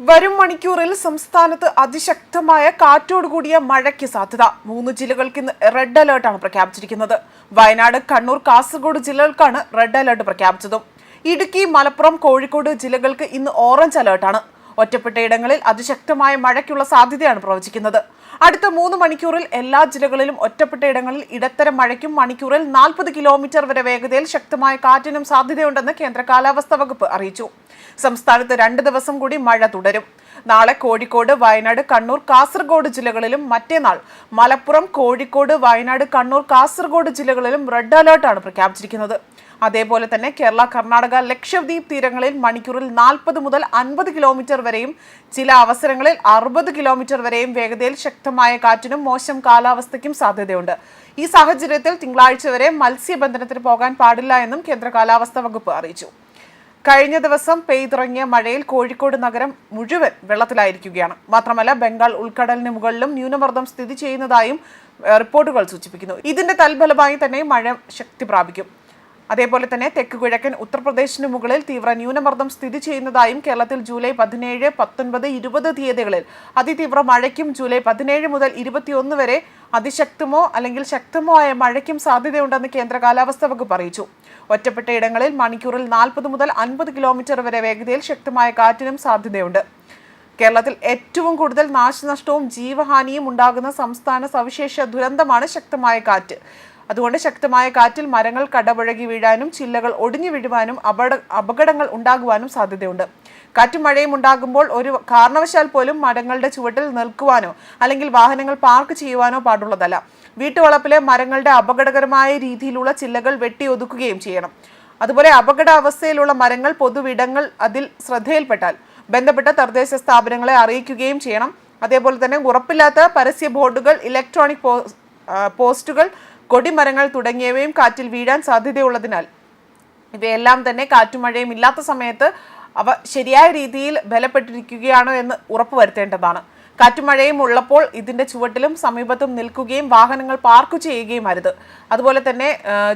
വരും മണിക്കൂറിൽ സംസ്ഥാനത്ത് അതിശക്തമായ കാറ്റോടുകൂടിയ മഴയ്ക്ക് സാധ്യത. മൂന്ന് ജില്ലകൾക്ക് ഇന്ന് റെഡ് അലേർട്ടാണ് പ്രഖ്യാപിച്ചിരിക്കുന്നത്. വയനാട് കണ്ണൂർ കാസർഗോഡ് ജില്ലകൾക്കാണ് റെഡ് അലേർട്ട് പ്രഖ്യാപിച്ചതും. ഇടുക്കി മലപ്പുറം കോഴിക്കോട് ജില്ലകൾക്ക് ഇന്ന് ഓറഞ്ച് അലേർട്ടാണ്. ഒറ്റപ്പെട്ടയിടങ്ങളിൽ അതിശക്തമായ മഴയ്ക്കുള്ള സാധ്യതയാണ് പ്രവചിക്കുന്നത്. അടുത്ത മൂന്ന് മണിക്കൂറിൽ എല്ലാ ജില്ലകളിലും ഒറ്റപ്പെട്ട ഇടങ്ങളിൽ ഇടത്തരം മഴയ്ക്കും മണിക്കൂറിൽ നാൽപ്പത് കിലോമീറ്റർ വരെ വേഗതയിൽ ശക്തമായ കാറ്റിനും സാധ്യതയുണ്ടെന്ന് കേന്ദ്ര കാലാവസ്ഥാ വകുപ്പ് അറിയിച്ചു. സംസ്ഥാനത്ത് രണ്ട് ദിവസം കൂടി മഴ തുടരും. നാളെ കോഴിക്കോട് വയനാട് കണ്ണൂർ കാസർഗോഡ് ജില്ലകളിലും മറ്റന്നാൾ മലപ്പുറം കോഴിക്കോട് വയനാട് കണ്ണൂർ കാസർഗോഡ് ജില്ലകളിലും റെഡ് അലേർട്ടാണ് പ്രഖ്യാപിച്ചിരിക്കുന്നത്. അതേപോലെ തന്നെ കേരള കർണാടക ലക്ഷദ്വീപ് തീരങ്ങളിൽ മണിക്കൂറിൽ നാൽപ്പത് മുതൽ അൻപത് കിലോമീറ്റർ വരെയും ചില അവസരങ്ങളിൽ അറുപത് കിലോമീറ്റർ വരെയും വേഗതയിൽ ശക്തമായ കാറ്റിനും മോശം കാലാവസ്ഥയ്ക്കും സാധ്യതയുണ്ട്. ഈ സാഹചര്യത്തിൽ തിങ്കളാഴ്ച വരെ മത്സ്യബന്ധനത്തിന് പോകാൻ പാടില്ല എന്നും കേന്ദ്ര കാലാവസ്ഥാ വകുപ്പ് അറിയിച്ചു. കഴിഞ്ഞ ദിവസം പെയ്തിറങ്ങിയ മഴയിൽ കോഴിക്കോട് നഗരം മുഴുവൻ വെള്ളത്തിലായിരിക്കുകയാണ്. മാത്രമല്ല ബംഗാൾ ഉൾക്കടലിന് മുകളിലും ന്യൂനമർദ്ദം സ്ഥിതി ചെയ്യുന്നതായും റിപ്പോർട്ടുകൾ സൂചിപ്പിക്കുന്നു. ഇതിന്റെ തൽഫലമായി തന്നെ മഴ ശക്തി പ്രാപിക്കും. അതേപോലെ തന്നെ തെക്ക് കിഴക്കൻ ഉത്തർപ്രദേശിന് മുകളിൽ തീവ്ര ന്യൂനമർദ്ദം സ്ഥിതി ചെയ്യുന്നതായും കേരളത്തിൽ ജൂലൈ പതിനേഴ് പത്തൊൻപത് ഇരുപത് തീയതികളിൽ അതിതീവ്ര മഴയ്ക്കും ജൂലൈ പതിനേഴ് മുതൽ ഇരുപത്തിയൊന്ന് വരെ അതിശക്തമോ അല്ലെങ്കിൽ ശക്തമോ ആയ മഴയ്ക്കും സാധ്യതയുണ്ടെന്ന് കേന്ദ്ര കാലാവസ്ഥാ വകുപ്പ് അറിയിച്ചു. ഒറ്റപ്പെട്ട ഇടങ്ങളിൽ മണിക്കൂറിൽ നാൽപ്പത് മുതൽ അൻപത് കിലോമീറ്റർ വരെ വേഗതയിൽ ശക്തമായ കാറ്റിനും സാധ്യതയുണ്ട്. കേരളത്തിൽ ഏറ്റവും കൂടുതൽ നാശനഷ്ടവും ജീവഹാനിയും ഉണ്ടാകുന്ന സംസ്ഥാന സവിശേഷ ദുരന്തമാണ് ശക്തമായ കാറ്റ്. അതുകൊണ്ട് ശക്തമായ കാറ്റിൽ മരങ്ങൾ കടപുഴകി വീഴാനും ചില്ലകൾ ഒടിഞ്ഞു വീഴുവാനും അപകട അപകടങ്ങൾ ഉണ്ടാകുവാനും സാധ്യതയുണ്ട്. കാറ്റും മഴയും ഉണ്ടാകുമ്പോൾ ഒരു കാരണവശാൽ പോലും മരങ്ങളുടെ ചുവട്ടിൽ നിൽക്കുവാനോ അല്ലെങ്കിൽ വാഹനങ്ങൾ പാർക്ക് ചെയ്യുവാനോ പാടുള്ളതല്ല. വീട്ടുവളപ്പിലെ മരങ്ങളുടെ അപകടകരമായ രീതിയിലുള്ള ചില്ലകൾ വെട്ടി ഒതുക്കുകയും ചെയ്യണം. അതുപോലെ അപകട അവസ്ഥയിലുള്ള മരങ്ങൾ പൊതുവിടങ്ങൾ അതിൽ ശ്രദ്ധയിൽപ്പെട്ടാൽ ബന്ധപ്പെട്ട തദ്ദേശ സ്ഥാപനങ്ങളെ അറിയിക്കുകയും ചെയ്യണം. അതേപോലെ തന്നെ ഉറപ്പില്ലാത്ത പരസ്യ ബോർഡുകൾ ഇലക്ട്രോണിക് പോസ്റ്റുകൾ കൊടിമരങ്ങൾ തുടങ്ങിയവയും കാറ്റിൽ വീഴാൻ സാധ്യതയുള്ളതിനാൽ. ഇവയെല്ലാം തന്നെ കാറ്റും മഴയും ഇല്ലാത്ത സമയത്ത് അവ ശരിയായ രീതിയിൽ ബലപ്പെട്ടിരിക്കുകയാണോ എന്ന് ഉറപ്പുവരുത്തേണ്ടതാണ്. കാറ്റും മഴയും ഉള്ളപ്പോൾ ഇതിന്റെ ചുവട്ടിലും സമീപത്തും നിൽക്കുകയും വാഹനങ്ങൾ പാർക്ക് ചെയ്യുകയും അരുത് അതുപോലെ തന്നെ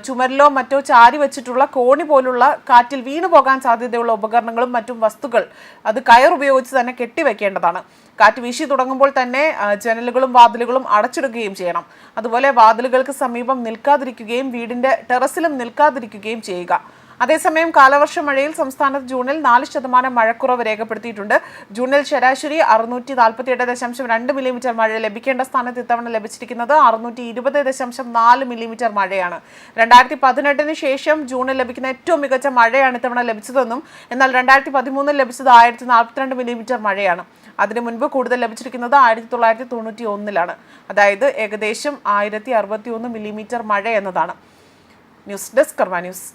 ചുമരിലോ മറ്റോ ചാരി വെച്ചിട്ടുള്ള കോണി പോലുള്ള കാറ്റിൽ വീണു പോകാൻ സാധ്യതയുള്ള ഉപകരണങ്ങളും മറ്റും വസ്തുക്കൾ അത് കയർ ഉപയോഗിച്ച് തന്നെ കെട്ടിവെക്കേണ്ടതാണ്. കാറ്റ് വീശി തുടങ്ങുമ്പോൾ തന്നെ ജനലുകളും വാതിലുകളും അടച്ചിടുകയും ചെയ്യണം. അതുപോലെ വാതിലുകൾക്ക് സമീപം നിൽക്കാതിരിക്കുകയും വീടിന്റെ ടെറസിലും നിൽക്കാതിരിക്കുകയും ചെയ്യുക. അതേസമയം കാലവർഷ മഴയിൽ സംസ്ഥാനത്ത് ജൂണിൽ നാല് ശതമാനം മഴക്കുറവ് രേഖപ്പെടുത്തിയിട്ടുണ്ട്. ജൂണിൽ ശരാശരി അറുന്നൂറ്റി നാൽപ്പത്തിയെട്ട് ദശാംശം രണ്ട് മില്ലിമീറ്റർ മഴ ലഭിക്കേണ്ട സ്ഥാനത്ത് ഇത്തവണ ലഭിച്ചിരിക്കുന്നത് അറുന്നൂറ്റി ഇരുപത് ദശാംശം നാല് മില്ലിമീറ്റർ മഴയാണ്. രണ്ടായിരത്തി പതിനെട്ടിന് ശേഷം ജൂണിൽ ലഭിക്കുന്ന ഏറ്റവും മികച്ച മഴയാണ് ഇത്തവണ ലഭിച്ചതെന്നും എന്നാൽ രണ്ടായിരത്തി പതിമൂന്നിൽ ലഭിച്ചത് ആയിരത്തി നാൽപ്പത്തിരണ്ട് മില്ലിമീറ്റർ മഴയാണ്. അതിനു മുൻപ് കൂടുതൽ ലഭിച്ചിരിക്കുന്നത് ആയിരത്തി തൊള്ളായിരത്തി തൊണ്ണൂറ്റി ഒന്നിലാണ് അതായത് ഏകദേശം ആയിരത്തി അറുപത്തി ഒന്ന് മില്ലിമീറ്റർ മഴ എന്നതാണ്. News desk Karma news.